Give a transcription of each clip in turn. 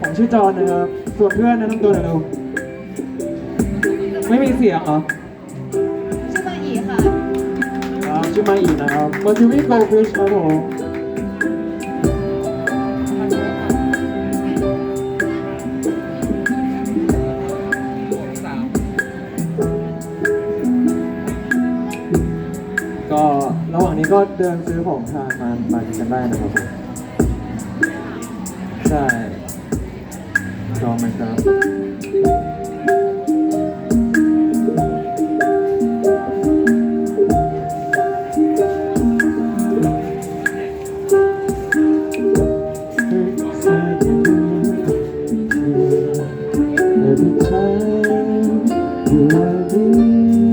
ผมชื่อจอห์นนะครับส่วนเพื่อนแนะนำตัวหน่อยเร็วไม่มีเสียงเหรอชื่อมาอีค่ะครับชื่อมาอีกนะครับมาจิวี่โกลฟิชครับผมก็ระหว่างนี้ก็เดินซื้อของทานมามากินกันได้นะครับผม ใช่ยอมไหมครับอยู่ดี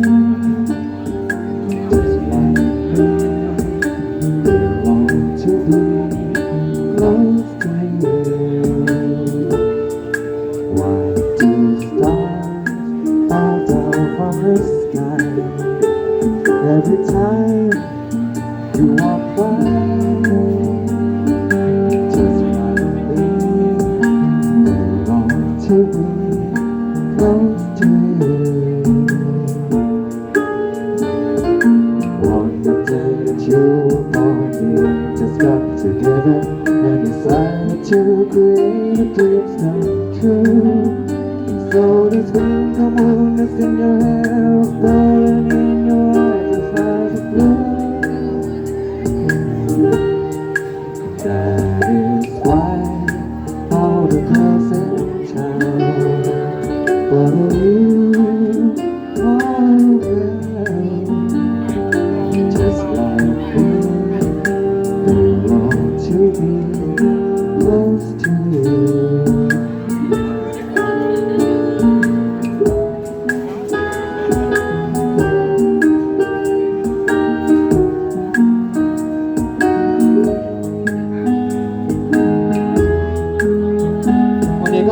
to create a dreams come true. So the twinkle moon that's in your hair, That is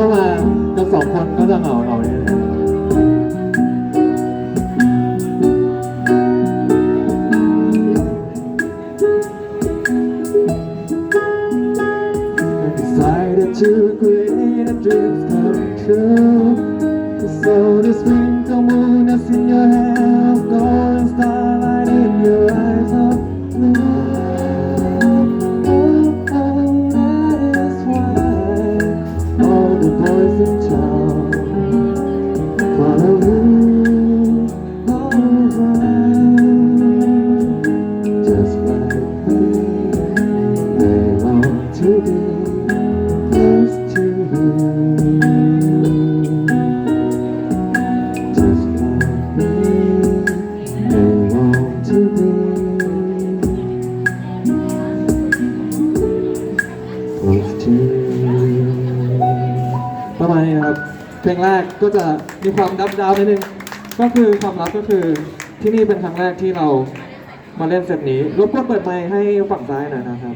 ถ้ามากันสองคนก็จะเหงาเราเนี่ยนะ I decided to create a dreams come true. The sprinkle moon that's ประมาณนี้นะครับ เพลงแรกก็จะมีความดับดาวนิดนึง ก็คือความลับก็คือที่นี่เป็นครั้งแรกที่เรามาเล่นเซตนี้ รบกวนเปิดไมค์ให้ฝั่งซ้ายหน่อยนะครับ